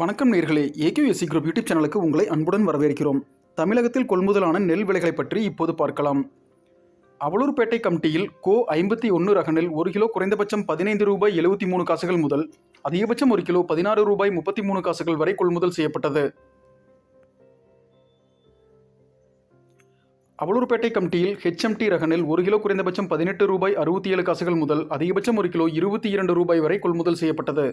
வணக்கம் நேர்களே. AKSC group YouTube சேனலுக்கு உங்களை அன்புடன் வரவேற்கிறோம். தமிழகத்தில் கொள்முதலான நெல் விலைகளை பற்றி இப்போது பார்க்கலாம். அவலூர்பேட்டை கமிட்டியில் கோ ஐம்பத்தி ஒன்று ரக நெல் ஒரு கிலோ குறைந்தபட்சம் பதினைந்து ரூபாய் எழுபத்தி மூணு காசுகள் முதல் அதிகபட்சம் ஒரு கிலோ பதினாறு ரூபாய் முப்பத்தி மூணு காசுகள் வரை கொள்முதல் செய்யப்பட்டது. அவலூர்பேட்டை கமிட்டியில் ஹெச்எம்டி ரக நெல் ஒரு கிலோ குறைந்தபட்சம் பதினெட்டு ரூபாய் அறுபத்தி ஏழு காசுகள் முதல் அதிகபட்சம் ஒரு கிலோ இருபத்தி இரண்டு ரூபாய் வரை கொள்முதல் செய்யப்பட்டது.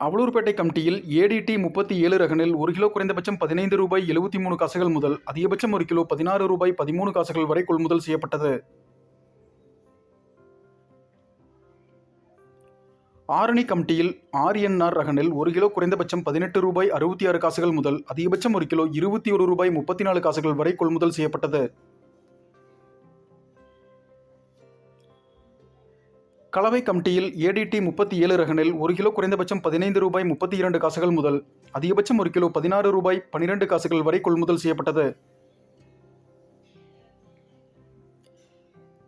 அவலூர்பேட்டை கமிட்டியில் ஏடிடி முப்பத்தி ஏழு ரகனில் ஒரு கிலோ குறைந்தபட்சம் பதினைந்து ரூபாய் எழுபத்தி மூணு காசுகள் முதல் அதிகபட்சம் ஒரு கிலோ பதினாறு ரூபாய் பதிமூணு காசுகள் வரை கொள்முதல் செய்யப்பட்டது. ஆரணி கமிட்டியில் ஆர்என்ஆர் ரகனில் ஒரு கிலோ குறைந்தபட்சம் பதினெட்டு ரூபாய் அறுபத்தி ஆறு காசுகள் முதல் அதிகபட்சம் ஒரு கிலோ இருபத்தி ஒரு ரூபாய் முப்பத்தி நாலு காசுகள் வரை கொள்முதல் செய்யப்பட்டது. கலவை கமிட்டியில் ஏடிடி முப்பத்தி ஏழு ரகனில் ஒரு கிலோ குறைந்தபட்சம் பதினைந்து ரூபாய் முப்பத்தி இரண்டு காசுகள் முதல் அதிகபட்சம் ஒரு கிலோ பதினாறு ரூபாய் பன்னிரண்டு காசுகள் வரை கொள்முதல் செய்யப்பட்டது.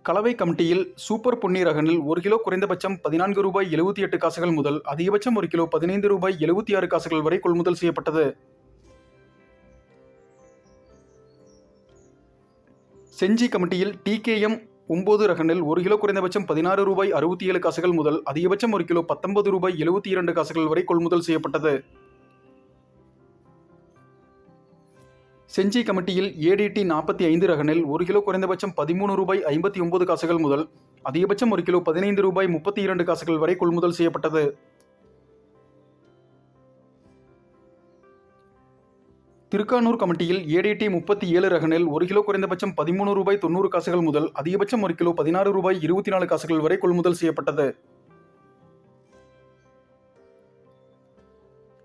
கலவை கமிட்டியில் சூப்பர் பொன்னி ரகனில் ஒரு கிலோ குறைந்தபட்சம் பதினான்கு ரூபாய் எழுபத்தி எட்டு காசுகள் முதல் அதிகபட்சம் ஒரு கிலோ பதினைந்து ரூபாய் எழுபத்தி ஆறு காசுகள் வரை கொள்முதல் செய்யப்பட்டது. செஞ்சி கமிட்டியில் டிகேஎம் ஒம்பது ரகனில் ஒரு கிலோ குறைந்தபட்சம் பதினாறு ரூபாய் அறுபத்தி ஏழு காசுகள் முதல் அதிகபட்சம் ஒரு கிலோ பத்தொன்பது ரூபாய் எழுபத்தி இரண்டு காசுகள் வரை கொள்முதல் செய்யப்பட்டது. செஞ்சி கமிட்டியில் ஏடிடி நாற்பத்தி ஐந்து ரகனில் ஒரு கிலோ குறைந்தபட்சம் பதிமூணு ரூபாய் ஐம்பத்தி ஒன்பது காசுகள் முதல் அதிகபட்சம் ஒரு கிலோ பதினைந்து ரூபாய் முப்பத்தி இரண்டு காசுகள் வரை கொள்முதல் செய்யப்பட்டது. திருக்கானூர் கமிட்டியில் ஏடிடி முப்பத்தி ஏழு ரகனில் ஒரு கிலோ குறைந்தபட்சம் பதிமூணு ரூபாய் தொண்ணூறு காசுகள் முதல் அதிகபட்சம் ஒரு கிலோ பதினாறு ரூபாய் இருபத்தி நாலு காசுகள் வரை கொள்முதல் செய்யப்பட்டது.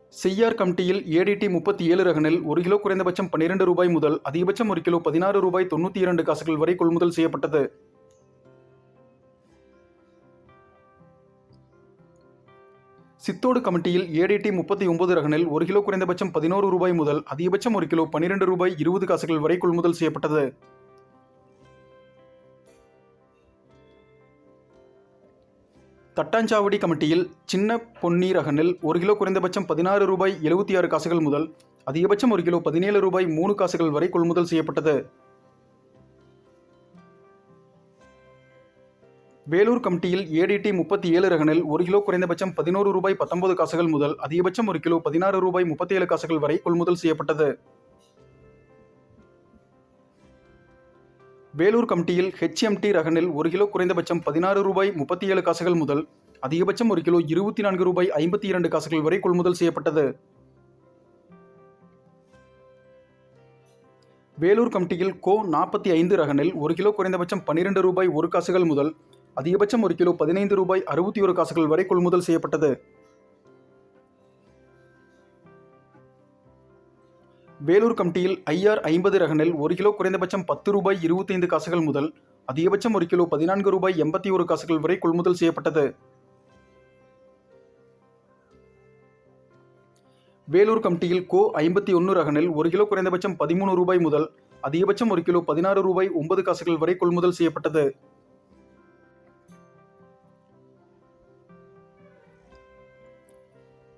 செய்யார் கமிட்டியில் ஏடிடி முப்பத்தி ஏழு ரகனில் ஒரு கிலோ குறைந்தபட்சம் பன்னிரண்டு ரூபாய் முதல் அதிகபட்சம் ஒரு கிலோ பதினாறு ரூபாய் தொண்ணூற்றி இரண்டு காசுகள் வரை கொள்முதல் செய்யப்பட்டது. சித்தோடு கமிட்டியில் ஏடிடி முப்பத்தி ஒன்பது ரகனில் ஒரு கிலோ குறைந்தபட்சம் பதினோரு ரூபாய் முதல் அதிகபட்சம் ஒரு கிலோ பன்னிரண்டு ரூபாய் இருபது காசுகள் வரை கொள்முதல் செய்யப்பட்டது. தட்டாஞ்சாவடி கமிட்டியில் சின்ன பொன்னி ரகனில் ஒரு கிலோ குறைந்தபட்சம் பதினாறு ரூபாய் எழுபத்தி ஆறு காசுகள் முதல் அதிகபட்சம் ஒரு கிலோ பதினேழு ரூபாய் மூணு காசுகள் வரை கொள்முதல் செய்யப்பட்டது. வேலூர் கமிட்டியில் ஏடிடி முப்பத்தி ஏழு ரகனில் ஒரு கிலோ குறைந்தபட்சம் பதினோரு ரூபாய் பத்தொன்பது காசுகள் முதல் அதிகபட்சம் ஒரு கிலோ பதினாறு ரூபாய் முப்பத்தி ஏழு காசுகள் வரை கொள்முதல் செய்யப்பட்டது. வேலூர் கமிட்டியில் ஹெச்எம்டி ரகனில் ஒரு கிலோ குறைந்தபட்சம் பதினாறு ரூபாய் முப்பத்தி ஏழு காசுகள் முதல் அதிகபட்சம் ஒரு கிலோ இருபத்தி நான்கு ரூபாய் ஐம்பத்தி இரண்டு காசுகள் வரை கொள்முதல் செய்யப்பட்டது. வேலூர் கமிட்டியில் கோ நாற்பத்தி ஐந்து ரகனில் ஒரு கிலோ குறைந்தபட்சம் பன்னிரண்டு ரூபாய் ஒரு காசுகள் முதல் அதிகபட்சம் ஒரு கிலோ பதினைந்து ரூபாய் அறுபத்தி ஒரு காசுகள் வரை கொள்முதல் செய்யப்பட்டது. வேலூர் கமிட்டியில் ஐஆர் ஐம்பது ரகனில் ஒரு கிலோ குறைந்தபட்சம் பத்து ரூபாய் இருபத்தைந்து காசுகள் முதல் அதிகபட்சம் ஒரு கிலோ பதினான்கு ரூபாய் எண்பத்தி ஒரு காசுகள் வரை கொள்முதல் செய்யப்பட்டது. வேலூர் கமிட்டியில் கோ ஐம்பத்தி ஒன்று ரகனில் ஒரு கிலோ குறைந்தபட்சம் பதிமூணு ரூபாய் முதல் அதிகபட்சம் ஒரு கிலோ பதினாறு ரூபாய் ஒன்பது காசுகள் வரை கொள்முதல் செய்யப்பட்டது.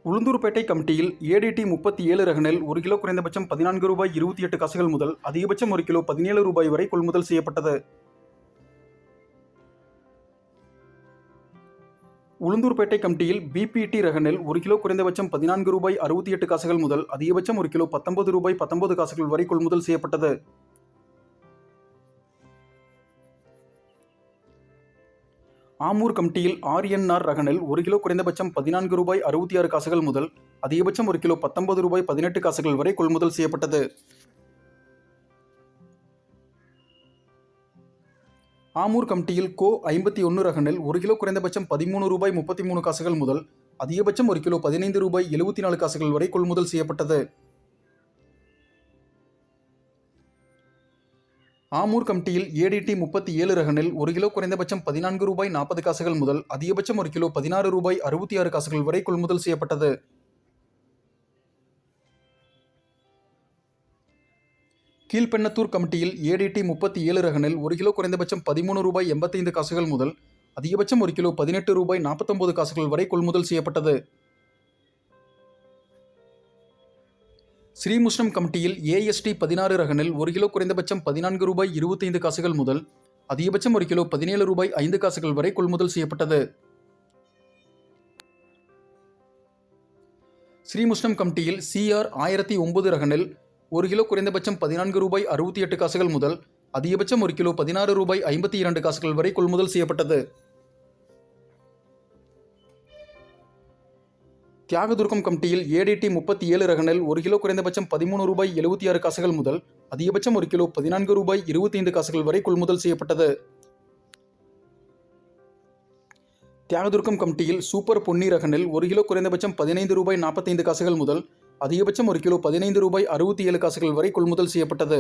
உளுந்தூர்பேட்டை கமிட்டியில் ஏடிடி முப்பத்தி ஏழு ரகனில் ஒரு கிலோ குறைந்தபட்சம் பதினான்கு ரூபாய் இருபத்தி எட்டு காசுகள் முதல் அதிகபட்சம் ஒரு கிலோ பதினேழு ரூபாய் வரை கொள்முதல் செய்யப்பட்டது. உளுந்தூர்பேட்டை கமிட்டியில் பிபிடி ரகனில் ஒரு கிலோ குறைந்தபட்சம் பதினான்கு ரூபாய் அறுபத்தி எட்டு காசுகள் முதல் அதிகபட்சம் ஒரு கிலோ பத்தொன்பது ரூபாய் பத்தொன்பது காசுகள் வரை கொள்முதல் செய்யப்பட்டது. ஆமூர் கமிட்டியில் ஆர்என்ஆர் ரகனில் ஒரு கிலோ குறைந்தபட்சம் பதினான்கு ரூபாய் அறுபத்தி ஆறு காசுகள் முதல் அதிகபட்சம் ஒரு கிலோ பத்தொன்பது ரூபாய் பதினெட்டு காசுகள் வரை கொள்முதல் செய்யப்பட்டது. ஆமூர் கமிட்டியில் கோ ஐம்பத்தி ஒன்று ரகனில் ஒரு கிலோ குறைந்தபட்சம் பதிமூணு ரூபாய் முப்பத்தி மூணு காசுகள் முதல் அதிகபட்சம் ஒரு கிலோ பதினைந்து ரூபாய் எழுபத்தி நாலு காசுகள் வரை கொள்முதல் செய்யப்பட்டது. ஆமூர் கமிட்டியில் ஏடிடி முப்பத்தி ஏழு ரகனில் ஒரு கிலோ குறைந்தபட்சம் பதினான்கு ரூபாய் நாற்பது காசுகள் முதல் அதிகபட்சம் ஒரு கிலோ பதினாறு ரூபாய் அறுபத்தி ஆறு காசுகள் வரை கொள்முதல் செய்யப்பட்டது. கீழ்பெண்ணத்தூர் கமிட்டியில் ஏடிடி முப்பத்தி ஏழு ரகனில் ஒரு கிலோ குறைந்தபட்சம் பதிமூணு ரூபாய் எண்பத்தைந்து காசுகள் முதல் அதிகபட்சம் ஒரு கிலோ பதினெட்டு ரூபாய் நாற்பத்தொம்பது காசுகள் வரை கொள்முதல் செய்யப்பட்டது. ஸ்ரீமுஷ்ணம் கமிட்டியில் ஏஎஸ்டி பதினாறு ரகனில் ஒரு கிலோ குறைந்தபட்சம் பதினான்கு ரூபாய் இருபத்தைந்து காசுகள் முதல் அதிகபட்சம் ஒரு கிலோ பதினேழு ரூபாய் ஐந்து காசுகள் வரை கொள்முதல் செய்யப்பட்டது. ஸ்ரீமுஷ்ணம் கமிட்டியில் சிஆர் ஆயிரத்தி ஒன்பது ரகனில் ஒரு கிலோ குறைந்தபட்சம் பதினான்கு ரூபாய் அறுபத்தி எட்டு காசுகள் முதல் அதிகபட்சம் ஒரு கிலோ பதினாறு ரூபாய் ஐம்பத்தி இரண்டு காசுகள் வரை கொள்முதல் செய்யப்பட்டது. தியாகதுர்க்கம் கமிட்டியில் ஏடிடி முப்பத்தி ஏழு ரகனில் ஒரு கிலோ குறைந்தபட்சம் பதிமூணு ரூபாய் எழுபத்தி ஆறு காசுகள் முதல் அதிகபட்சம் ஒரு கிலோ பதினான்கு ரூபாய் இருபத்தைந்து காசுகள் வரை கொள்முதல் செய்யப்பட்டது. தியாகதுர்க்கம் கமிட்டியில் சூப்பர் பொன்னி ரகனில் ஒரு கிலோ குறைந்தபட்சம் பதினைந்து ரூபாய் நாற்பத்தைந்து காசுகள் முதல் அதிகபட்சம் ஒரு கிலோ பதினைந்து ரூபாய் அறுபத்தி ஏழு காசுகள் வரை கொள்முதல் செய்யப்பட்டது.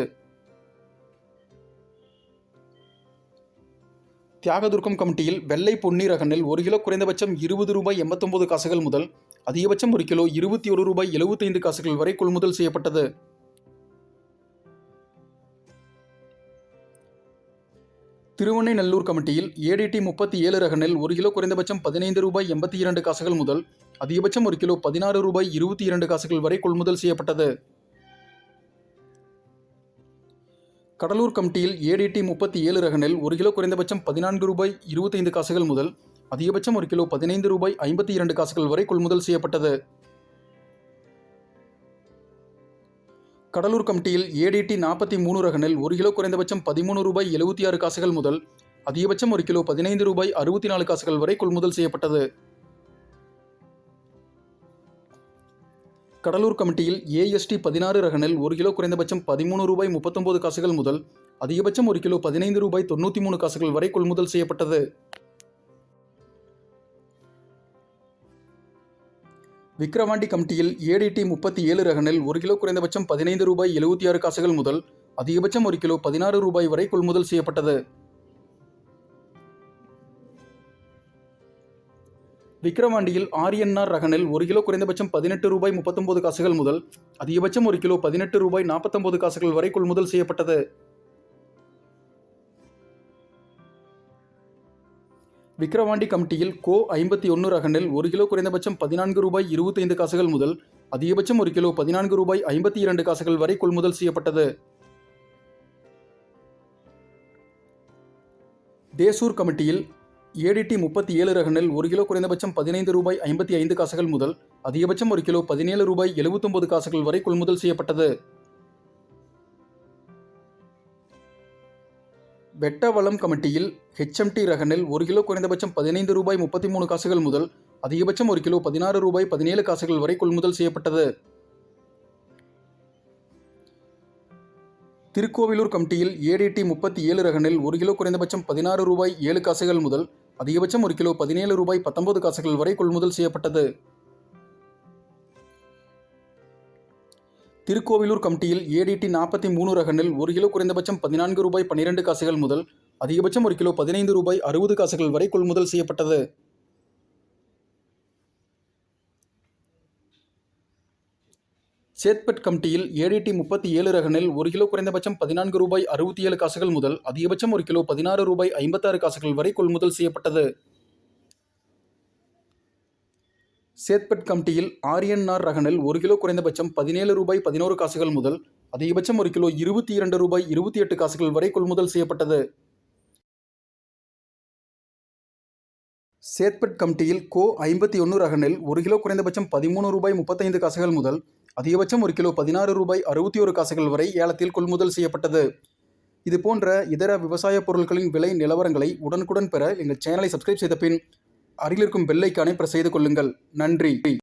தியாகதுர்க்கம் கமிட்டியில் வெள்ளை பொன்னி ரகனில் ஒரு கிலோ குறைந்தபட்சம் இருபது ரூபாய் எண்பத்தொம்பது காசுகள் முதல் அதிகபட்சம் ஒரு கிலோ இருபத்தி ஒரு ரூபாய் எழுபத்தைந்து காசுகள் வரை கொள்முதல் செய்யப்பட்டது. திருவண்ணைநல்லூர் கமிட்டியில் ஏடிடி முப்பத்தி ஏழு ரக நெல் ஒரு கிலோ குறைந்தபட்சம் பதினைந்து ரூபாய் எண்பத்தி இரண்டு காசுகள் முதல் அதிகபட்சம் ஒரு கிலோ பதினாறு ரூபாய் இருபத்தி இரண்டு காசுகள் வரை கொள்முதல் செய்யப்பட்டது. கடலூர் கமிட்டியில் ஏடிடி முப்பத்தி ஏழு ரக நெல் ஒரு கிலோ குறைந்தபட்சம் பதினான்கு ரூபாய் இருபத்தைந்து காசுகள் முதல் அதிகபட்சம் ஒரு கிலோ பதினைந்து ரூபாய் ஐம்பத்தி இரண்டு காசுகள் வரை கொள்முதல் செய்யப்பட்டது. கடலூர் கமிட்டியில் ஏடிடி நாற்பத்தி மூணு ரக நெல் ஒரு கிலோ குறைந்தபட்சம் பதிமூணு ரூபாய் எழுபத்தி ஆறு காசுகள் முதல் அதிகபட்சம் ஒரு கிலோ பதினைந்து ரூபாய் அறுபத்தி நாலு காசுகள் வரை கொள்முதல் செய்யப்பட்டது. கடலூர் கமிட்டியில் ஏஎஸ்டி பதினாறு ரக நெல் ஒரு கிலோ குறைந்தபட்சம் பதிமூணு ரூபாய் முப்பத்தொன்பது காசுகள் முதல் அதிகபட்சம் ஒரு கிலோ பதினைந்து ரூபாய் தொண்ணூற்றி மூணு காசுகள் வரை கொள்முதல் செய்யப்பட்டது. விக்ரவாண்டி கமிட்டியில் ஏடிடி முப்பத்தி ஏழு ரகனில் ஒரு கிலோ குறைந்தபட்சம் பதினைந்து ரூபாய் எழுபத்தி ஆறு காசுகள் முதல் அதிகபட்சம் ஒரு கிலோ பதினாறு ரூபாய் வரை கொள்முதல் செய்யப்பட்டது. விக்ரவாண்டியில் ஆரியன்னார் ரகனில் ஒரு கிலோ குறைந்தபட்சம் பதினெட்டு ரூபாய் முப்பத்தொன்பது காசுகள் முதல் அதிகபட்சம் ஒரு கிலோ பதினெட்டு ரூபாய் நாற்பத்தொன்பது காசுகள் வரை கொள்முதல் செய்யப்பட்டது. விக்கிரவாண்டி கமிட்டியில் கோ ஐம்பத்தி ஒன்று ரகனில் ஒரு கிலோ குறைந்தபட்சம் பதினான்கு ரூபாய் இருபத்தைந்து காசுகள் முதல் அதிகபட்சம் ஒரு கிலோ பதினான்கு ரூபாய் ஐம்பத்தி இரண்டு காசுகள் வரை கொள்முதல் செய்யப்பட்டது. தேசூர் கமிட்டியில் ஏடிடி முப்பத்தி ஏழு ரகனில் ஒரு கிலோ குறைந்தபட்சம் பதினைந்து ரூபாய் ஐம்பத்தி ஐந்து காசுகள் முதல் அதிகபட்சம் ஒரு கிலோ பதினேழு ரூபாய் எழுபத்தொன்பது காசுகள் வரை கொள்முதல் செய்யப்பட்டது. வெட்டவளம் கமிட்டியில் ஹெச்எம்டி ரகனில் ஒரு கிலோ குறைந்தபட்சம் பதினைந்து ரூபாய் முப்பத்தி மூணு காசுகள் முதல் அதிகபட்சம் ஒரு கிலோ பதினாறு ரூபாய் பதினேழு காசுகள் வரை கொள்முதல் செய்யப்பட்டது. திருக்கோவிலூர் கமிட்டியில் ஏடிடி முப்பத்தி ஏழு ரகனில் ஒரு கிலோ குறைந்தபட்சம் பதினாறு ரூபாய் ஏழு காசுகள் முதல் அதிகபட்சம் ஒரு கிலோ பதினேழு ரூபாய் பத்தொன்பது காசுகள் வரை கொள்முதல் செய்யப்பட்டது. திருக்கோவிலூர் கமிட்டியில் ஏடிடி நாற்பத்தி மூணு ரகனில் ஒரு கிலோ குறைந்தபட்சம் பதினான்கு ரூபாய் பன்னிரெண்டு காசுகள் முதல் அதிகபட்சம் ஒரு கிலோ பதினைந்து ரூபாய் அறுபது காசுகள் வரை கொள்முதல் செய்யப்பட்டது. சேத்பட் கமிட்டியில் ஏடிடி முப்பத்தி ஏழு ரகனில் ஒரு கிலோ குறைந்தபட்சம் பதினான்கு ரூபாய் அறுபத்தி ஏழு காசுகள் முதல் அதிகபட்சம் ஒரு கிலோ பதினாறு ரூபாய் ஐம்பத்தாறு காசுகள் வரை கொள்முதல் செய்யப்பட்டது. சேத்பட் கமிட்டியில் ஆரியன்னார் ரகனில் ஒரு கிலோ குறைந்தபட்சம் பதினேழு ரூபாய் பதினோரு காசுகள் முதல் அதிகபட்சம் ஒரு கிலோ இருபத்தி இரண்டு ரூபாய் இருபத்தி எட்டு காசுகள் வரை கொள்முதல் செய்யப்பட்டது. சேத்பட் கமிட்டியில் கோ ஐம்பத்தி ஒன்று ரகனில் ஒரு கிலோ குறைந்தபட்சம் பதிமூணு ரூபாய் முப்பத்தைந்து காசுகள் முதல் அதிகபட்சம் ஒரு கிலோ பதினாறு ரூபாய் அறுபத்தி ஒரு காசுகள் வரை ஏலத்தில் கொள்முதல் செய்யப்பட்டது. இது போன்ற இதர விவசாய பொருட்களின் விலை நிலவரங்களை உடனுக்குடன் பெற எங்கள் சேனலை சப்ஸ்கிரைப் செய்த பின் அருகில் இருக்கும் பெல்லைக்கானை பிரஸ் செய்து கொள்ளுங்கள். நன்றி.